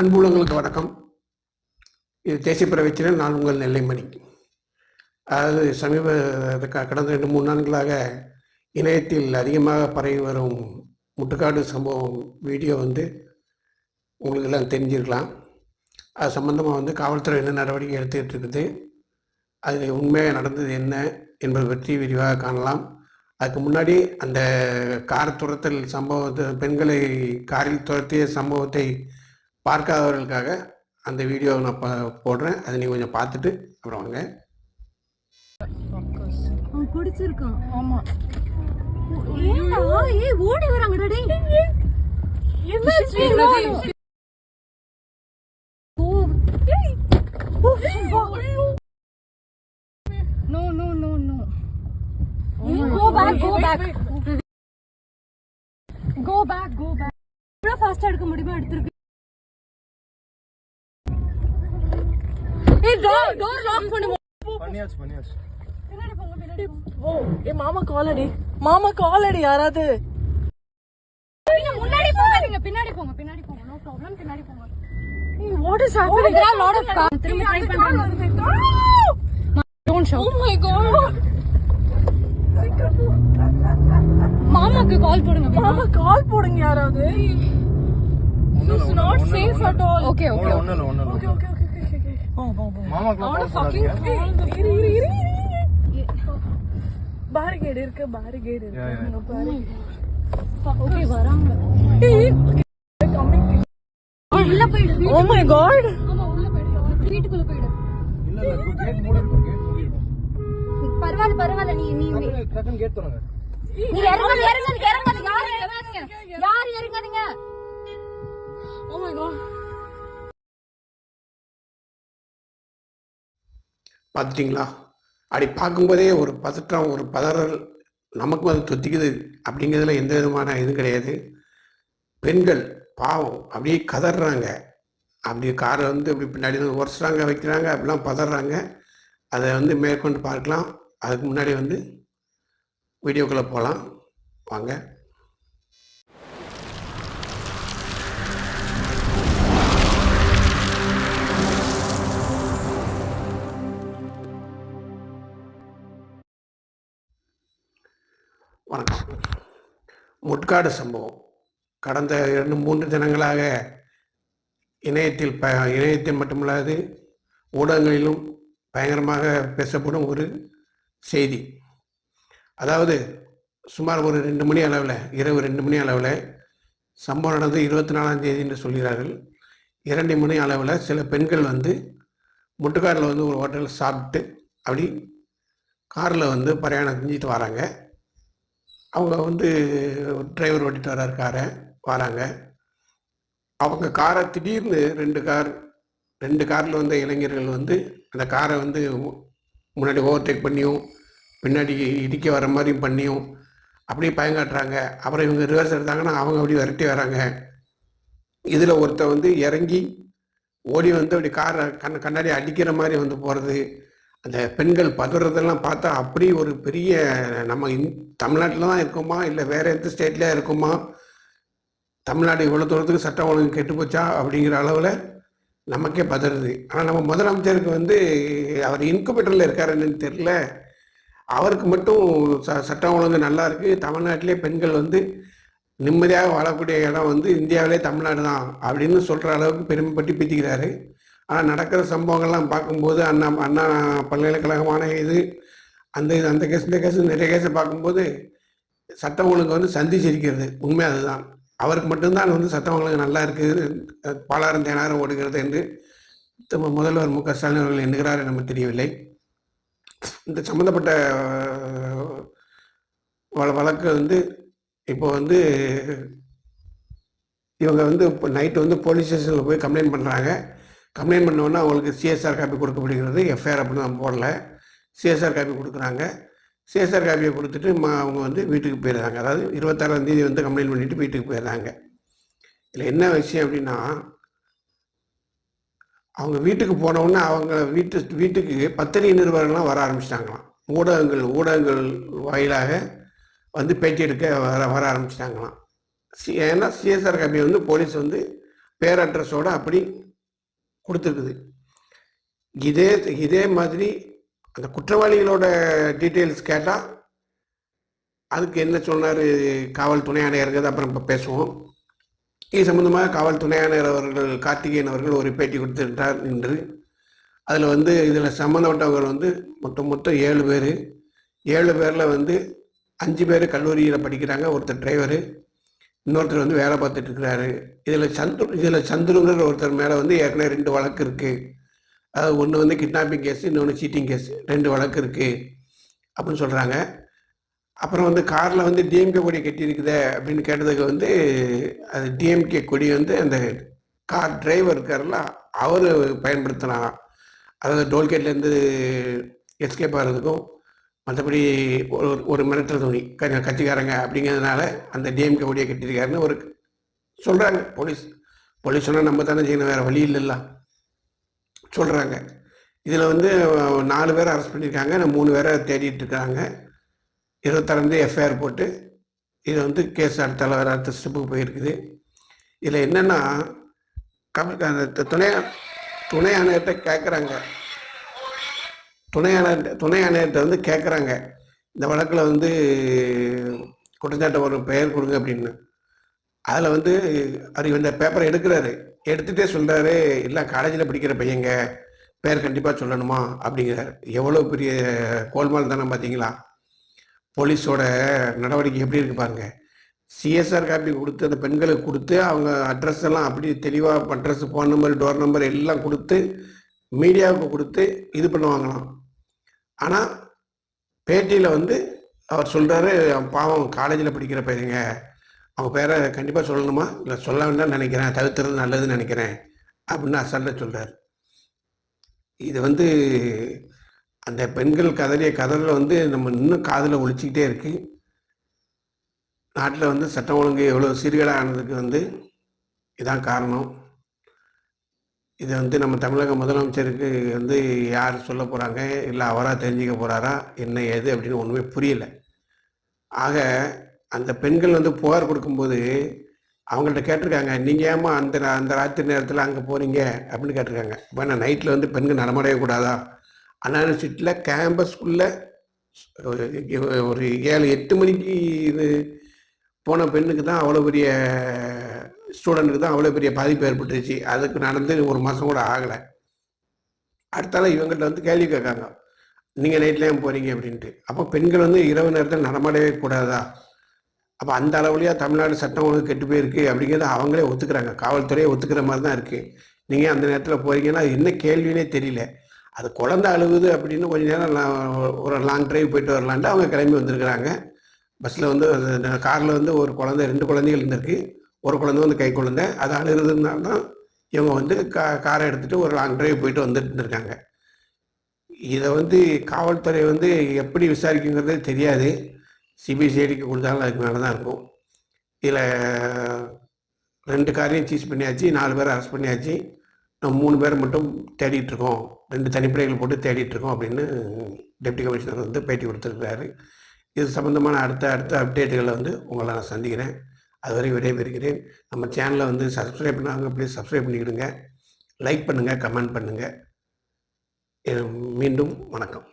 அன்புள்ளங்களுக்கு வணக்கம். இது தேசிய பிரவேச்சில் நான் உங்கள் நெல்லைமணி. அதாவது சமீப கடந்த ரெண்டு மூணு நாட்களாக இணையத்தில் அதிகமாக பரவி வரும் முட்டுக்காடு சம்பவம் வீடியோ வந்து உங்களுக்கு எல்லாம் தெரிஞ்சிருக்கலாம். அது சம்மந்தமாக வந்து காவல்துறை என்ன நடவடிக்கை எடுத்துக்கிட்டு இருக்குது அது உண்மையாக நடந்தது என்ன என்பது பற்றி விரிவாக காணலாம். அதுக்கு முன்னாடி அந்த கார் துரத்தல் சம்பவத்தை பெண்களை காரில் துரத்திய சம்பவத்தை பார்க்காதவர்களுக்காக அந்த வீடியோவை நான் ப- போடுறேன். அதை நீங்கள் கொஞ்சம் பார்த்துட்டு அப்புறம் வாங்க. குடிச்சிருக்கான். ஆமா? ஏய் ஓடி வராங்கடா டேய். No no no no go back go back go back go back எவ்வளவு ஃபாஸ்டா எடுக்க முடியுமோ எடுத்துருக்கு. ஏய் டோர் டோர் லாக் பண்ணு பண்ணியாச்சு பண்ணியாச்சு. ஓ ஏ மாமா கால் அடி மாமா கால் அடி யாராவது? நீங்க முன்னாடி போங்க நீங்க பின்னாடி போங்க பின்னாடி போங்க. நோ ப்ராப்ளம் பின்னாடி போங்க. What is happening are a lot of cars. திரும்ப ட்ரை பண்றாங்க don't show oh my God மாமாக்கு கால் போடுங்க மாமா கால் போடுங்க யாராவது. It's not safe at all okay okay ஒண்ணு இல்ல. ஒண்ணு இல்ல ஓகே ஓகே பேரிகேட் இருக்கு பேரிகேட். இருக்கு. ஓகே வராங்க. உள்ள போயிடு ஓ மை காட் ஆமா உள்ள போயிடு வீட்டுக்குள்ள போயிடு. இல்ல இல்ல கேட் மூடி இருக்கும் கேட் மூடி பரவாயில்ல பரவாயில்ல நீ நீ டக்குனு டக்குனு கேட் திறங்க. நீ இறங்காத இறங்காத இறங்காத யாரும் இறங்காதீங்க யாரும் இறங்காதீங்க? ஓ மை காட் பார்த்துட்டிங்களா? அப்படி பார்க்கும்போதே ஒரு பதற்றம் ஒரு பதறல் நமக்கும் அது தொத்திக்குது. அப்படிங்கிறதுல எந்த விதமான இதுவும் கிடையாது. பெண்கள் பாவம் அப்படியே கதறாங்க அப்படி காரை வந்து இப்படி பின்னாடி வந்து உரசுறாங்க வைக்கிறாங்க அப்படிலாம் பதறாங்க. அதை வந்து மேற்கொண்டு பார்க்கலாம். அதுக்கு முன்னாடி வந்து வீடியோக்குள்ளே போகலாம். வாங்க. வணக்கம் முட்காடு சம்பவம். கடந்த இரண்டு மூன்று தினங்களாக இணையத்தில் ப இணையத்தில் மட்டுமல்லாது ஊடகங்களிலும் பயங்கரமாக பேசப்படும் ஒரு செய்தி. அதாவது சுமார் ஒரு ரெண்டு மணி அளவில் இரவு ரெண்டு மணி அளவில் சம்பவம் நடந்து இருபத்தி நாலாம் தேதி என்று சொல்கிறார்கள். இரண்டு மணி அளவில் சில பெண்கள் வந்து முட்டுக்காட்டில் வந்து ஒரு ஹோட்டலில் சாப்பிட்டு அப்படி காரில் வந்து பிரயாணம் செஞ்சுட்டு வராங்க. அவங்க வந்து டிரைவர் ஓட்டிட்டு வர்றாரு காரை வராங்க. அவங்க காரை திடீர்னு ரெண்டு கார் ரெண்டு காரில் வந்த இளைஞர்கள் வந்து அந்த காரை வந்து முன்னாடி ஓவர்டேக் பண்ணியும் பின்னாடி இடிக்க வர மாதிரியும் பண்ணியும் அப்படியே பயங்காட்டுறாங்க. அப்புறம் இவங்க ரிவர்ஸ் எடுத்தாங்கன்னா அவங்க அப்படி விரட்டி வராங்க இதில் ஒருத்தன் வந்து இறங்கி ஓடி வந்து அப்படி காரை கண் கண்ணாடி அடிக்கிற மாதிரி வந்து போகிறது அந்த பெண்கள் பதறதெல்லாம் பார்த்தா அப்படி ஒரு பெரிய நம்ம இந் தமிழ்நாட்டில் தான் இருக்கோமா? இல்லை வேற எந்த ஸ்டேட்ல இருக்கோமா? தமிழ்நாடு இவ்வளோ தூரத்துக்கு சட்டம் ஒழுங்கு கெட்டு போச்சா? அப்படிங்கிற அளவில் நமக்கே பதறுது. ஆனால் நம்ம முதலமைச்சருக்கு வந்து அவர் இன்குபேட்டரில் இருக்கார் என்னன்னு தெரியல. அவருக்கு மட்டும் ச சட்டம் ஒழுங்கு நல்லா இருக்குது தமிழ்நாட்டிலே பெண்கள் வந்து நிம்மதியாக வாழக்கூடிய இடம் வந்து இந்தியாவிலே தமிழ்நாடு தான் அப்படின்னு சொல்கிற அளவுக்கு பெருமைப்பட்டு பீத்திக்கிறாரு ஆனால் நடக்கிற சம்பவங்கள்லாம் பார்க்கும்போது அண்ணா அண்ணா பல்கலைக்கழகமான இது அந்த இது அந்த கேஸ் இந்த கேஸ் நிறைய கேஸை பார்க்கும்போது சட்டம் ஒழுங்கு வந்து சந்தி சிரிக்கிறது. உண்மை அதுதான். அவருக்கு மட்டும்தான் வந்து சட்டம் ஒழுங்கு நல்லா இருக்குது பாலாயிரம் தேனாயிரம் ஓடுகிறது என்று முதல்வர் மு க ஸ்டாலின் அவர்கள் எண்ணுகிறார் நமக்கு தெரியவில்லை. இந்த சம்மந்தப்பட்ட வழக்கு வந்து இப்போ வந்து இவங்க வந்து இப்போ நைட்டு வந்து போலீஸ் ஸ்டேஷனில் போய் கம்ப்ளைண்ட் பண்ணுறாங்க கம்ப்ளைண்ட் பண்ணோன்னா அவங்களுக்கு சிஎஸ்ஆர் காப்பி கொடுக்கப்படுகிறது. எஃப்ஐஆர் அப்படின்னு நம்ம போடல. சிஎஸ்ஆர் காப்பி கொடுக்குறாங்க. சிஎஸ்ஆர் காப்பியை கொடுத்துட்டு மா அவங்க வந்து வீட்டுக்கு போயிடுறாங்க. அதாவது இருபத்தாறாம் தேதி வந்து கம்ப்ளைண்ட் பண்ணிவிட்டு வீட்டுக்கு போயிடுறாங்க. இதில் என்ன விஷயம் அப்படின்னா அவங்க வீட்டுக்கு போனவுடனே அவங்க வீட்டு வீட்டுக்கு பத்திரிகை நிருபர்கள்லாம் வர ஆரம்பிச்சிட்டாங்களாம். ஊடகங்கள் ஊடகங்கள் வாயிலாக வந்து பேட்டி எடுக்க வர வர ஆரம்பிச்சிட்டாங்களாம். சி ஏன்னா சிஎஸ்ஆர் காப்பியை வந்து போலீஸ் வந்து பேர் அட்ரஸோடு அப்படி கொடுத்துருக்குது. இதே இதே மாதிரி அந்த குற்றவாளிகளோட டீட்டெயில்ஸ் கேட்டால் அதுக்கு என்ன சொன்னார் காவல் துணை ஆணையர்கள் அப்புறம் இப்போ பேசுவோம். இது சம்மந்தமாக காவல் துணை ஆணையர் அவர்கள் கார்த்திகேயன் அவர்கள் ஒரு பேட்டி கொடுத்துருக்கிறார் என்று அதில் வந்து இதில் சம்மந்தப்பட்டவர்கள் வந்து மொத்தம் மொத்தம் ஏழு பேர். ஏழு பேரில் வந்து அஞ்சு பேர் கல்லூரியில் படிக்கிறாங்க ஒருத்தர் டிரைவரு. இன்னொருத்தர் வந்து வேலை பார்த்துட்டு இருக்கிறாரு. இதில் சந்துரு இதில் சந்துருங்கிற ஒருத்தர் மேலே வந்து ஏற்கனவே ரெண்டு வழக்கு இருக்குது அது ஒன்று வந்து கிட்னாப்பிங் கேஸ் இன்னொன்று சீட்டிங் கேஸ் ரெண்டு வழக்கு இருக்குது அப்படின்னு சொல்கிறாங்க அப்புறம் வந்து காரில் வந்து டிஎம்கே கொடி கட்டியிருக்குதே அப்படின்னு கேட்டதுக்கு வந்து அது டிஎம்கே கொடி வந்து அந்த கார் டிரைவர் இருக்கார்ல அவர் பயன்படுத்தினாராம் அதாவது டோல்கேட்லேருந்து எஸ்கேப் ஆகிறதுக்கும் மற்றபடி ஒரு ஒரு மிரட்டல் துணி. க- கட்சிக்காரங்க அப்படிங்கிறதுனால அந்த டிஎம்கே ஓடியை கட்டியிருக்காருன்னு ஒரு சொல்கிறாங்க போலீஸ் போலீஸ் சொன்னால் நம்ம தானே செய்யணும் வேறு வழி இல்லைல்ல. சொல்கிறாங்க இதில் வந்து நாலு பேர் அரெஸ்ட் பண்ணியிருக்காங்க. நான் மூணு பேரை தேடிட்டு இருக்காங்க. இருபத்தாறாந்தே எஃப்ஐஆர் போட்டு இது வந்து கேஸ் அடுத்த அளவு அடுத்த ஸ்டெப்புக்கு போயிருக்குது. இதில் என்னென்னா கம அந்த துணை துணை ஆணையர்கிட்ட கேட்குறாங்க துணை ஆணையர் துணை ஆணையர்கிட்ட வந்து கேட்குறாங்க இந்த வழக்கில் வந்து குற்றச்சாட்டு ஒரு பெயர் கொடுங்க அப்படின்னு. அதில் வந்து அவர் இந்த பேப்பரை எடுக்கிறாரு. எடுத்துகிட்டே சொல்கிறாரு இல்லை காலேஜில் படிக்கிற பையங்க பேர் கண்டிப்பாக சொல்லணுமா? அப்படிங்கிறார். எவ்வளோ பெரிய கோல்மால் தானே பார்த்தீங்களா போலீஸோட நடவடிக்கை எப்படி இருக்கு பாருங்க. சிஎஸ்ஆர் காப்பி கொடுத்து அந்த பெண்களுக்கு கொடுத்து அவங்க அட்ரஸ் எல்லாம் அப்படி தெளிவாக address phone number door number எல்லாம் கொடுத்து மீடியாவுக்கு கொடுத்து இது பண்ணுவாங்களாம். ஆனால் பேட்டியில் வந்து அவர் சொல்கிறாரு பாவம் காலேஜில் படிக்கிற பையங்க அவங்க பேரை கண்டிப்பாக சொல்லணுமா? இல்லை சொல்ல வேண்டாம்னு நினைக்கிறேன். தவிர்த்துறது நல்லதுன்னு நினைக்கிறேன். அப்படின்னு அசல்ல சொல்கிறார் இது வந்து அந்த பெண்கள் கதறிய கதறில் வந்து நம்ம இன்னும் காதில் ஒழிச்சிக்கிட்டே இருக்குது நாட்டில் வந்து சட்டம் ஒழுங்கு எவ்வளோ சீர்கேடானதுக்கு வந்து இதான் காரணம். இதை வந்து நம்ம தமிழக முதலமைச்சருக்கு வந்து யார் சொல்ல போகிறாங்க இல்லை அவராக தெரிஞ்சுக்க போகிறாரா என்ன ஏது அப்படின்னு ஒன்றுமே புரியலை. ஆக அந்த பெண்கள் வந்து புகார் கொடுக்கும்போது அவங்கள்ட்ட கேட்டிருக்காங்க நீங்கள் ஏமா அந்த அந்த ராத்திரி நேரத்தில் அங்கே போகிறீங்க அப்படின்னு கேட்டிருக்காங்க. இப்போ நான் நைட்டில் வந்து பெண்கள் நடமாடவே கூடாதா? அண்ணா யூனிவர்சிட்டியில் கேம்பஸ்குள்ளே ஒரு ஏழு எட்டு மணிக்கு இது போன பெண்ணுக்கு தான் அவ்வளோ பெரிய ஸ்டூடெண்ட்டுக்கு தான் அவ்வளோ பெரிய பாதிப்பு ஏற்பட்டுருச்சு அதுக்கு நடந்து ஒரு மாதம் கூட ஆகலை. அடுத்தால இவங்ககிட்ட வந்து கேள்வி கேட்காங்க. நீங்கள் நைட்டில் ஏன் போகிறீங்க அப்படின்ட்டு. அப்போ பெண்கள் வந்து இரவு நேரத்தில் நடமாடவே கூடாதா? அப்போ அந்த அளவுலையா தமிழ்நாடு சட்டம் ஒழுங்கு கெட்டு போயிருக்கு அப்படிங்கிறத அவங்களே ஒத்துக்கிறாங்க. காவல்துறையை ஒத்துக்கிற மாதிரி தான் இருக்குது நீங்கள் அந்த நேரத்தில் போகிறீங்கன்னா அது என்ன கேள்வினே தெரியல. அது குழந்தை அழுகுது அப்படின்னு கொஞ்ச நேரம் நான் ஒரு லாங் ட்ரைவ் போயிட்டு வரலான்ட்டு அவங்க கிளம்பி வந்திருக்கிறாங்க. பஸ்ஸில் வந்து காரில் வந்து ஒரு குழந்தை ரெண்டு குழந்தைகள் இருந்திருக்கு. ஒரு குழந்தை வந்து கை குழந்தை அது அழுகிறதுனால தான் இவங்க வந்து கா காரை எடுத்துகிட்டு ஒரு லாங் டிரைவ் போயிட்டு வந்துட்டு இருந்திருக்காங்க இதை வந்து காவல்துறை வந்து எப்படி விசாரிக்குங்கிறதே தெரியாது. சிபிசிஐடிக்கு கொடுத்தாலும் அதுக்கு மேலே தான் இருக்கும். இதில் ரெண்டு காரையும் சீஸ் பண்ணியாச்சு நாலு பேரை அரெஸ்ட் பண்ணியாச்சு. நம்ம மூணு பேரை மட்டும் தேடிட்டுருக்கோம் ரெண்டு தனிப்படைகள் போட்டு தேடிட்டுருக்கோம் அப்படின்னு டெப்டி கமிஷனர் வந்து பேட்டி கொடுத்துருக்காரு இது சம்மந்தமான அடுத்த அடுத்த அப்டேட்டுகளை வந்து உங்களை நான் சந்திக்கிறேன். அதுவரை விடைபெறுகிறேன் நம்ம சேனலை வந்து சப்ஸ்கிரைப் பண்ணாங்க ப்ளீஸ் சப்ஸ்கிரைப் பண்ணிக்கிடுங்க. லைக் பண்ணுங்கள் கமெண்ட் பண்ணுங்கள் மீண்டும் வணக்கம்.